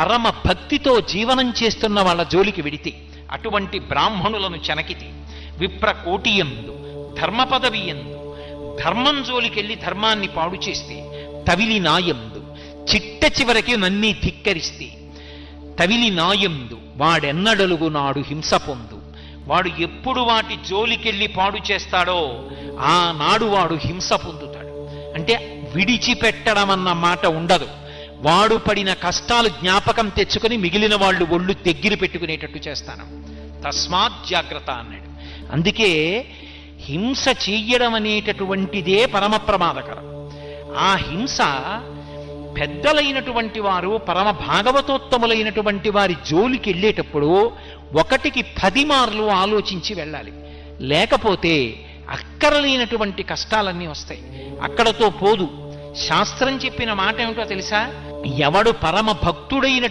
పరమ భక్తితో జీవనం చేస్తున్న వాళ్ళ జోలికి విడితే అటువంటి బ్రాహ్మణులను చెనకితి విప్ర కోటియందు ధర్మ పదవి ఎందు ధర్మం జోలికెళ్ళి ధర్మాన్ని పాడు చేస్తే తవిలి నాయందు చిట్ట చివరికి నన్ని ధిక్కరిస్తే తవిలి నాయందు వాడెన్నడలుగు నాడు హింస పొందు. వాడు ఎప్పుడు వాటి జోలికెళ్ళి పాడు చేస్తాడో ఆనాడు వాడు హింస పొందుతాడు. అంటే విడిచిపెట్టడం అన్న మాట ఉండదు. వాడు పడిన కష్టాలు జ్ఞాపకం తెచ్చుకొని మిగిలిన వాళ్ళు ఒళ్ళు దగ్గర పెట్టుకునేటట్టు చేస్తాను. తస్మాత్ జాగ్రత్త అన్నాడు. అందుకే హింస చెయ్యడం అనేటటువంటిదే పరమ ప్రమాదకరం. ఆ హింస పెద్దలైనటువంటి వారు పరమ భాగవతోత్తములైనటువంటి వారి జోలికి వెళ్ళేటప్పుడు ఒకటికి పది మార్లు ఆలోచించి వెళ్ళాలి. లేకపోతే అక్కరలేనటువంటి కష్టాలన్నీ వస్తాయి. అక్కడతో పోదు. శాస్త్రం చెప్పిన మాట ఏమిటో తెలుసా? ఎవడు పరమ భక్తుడైన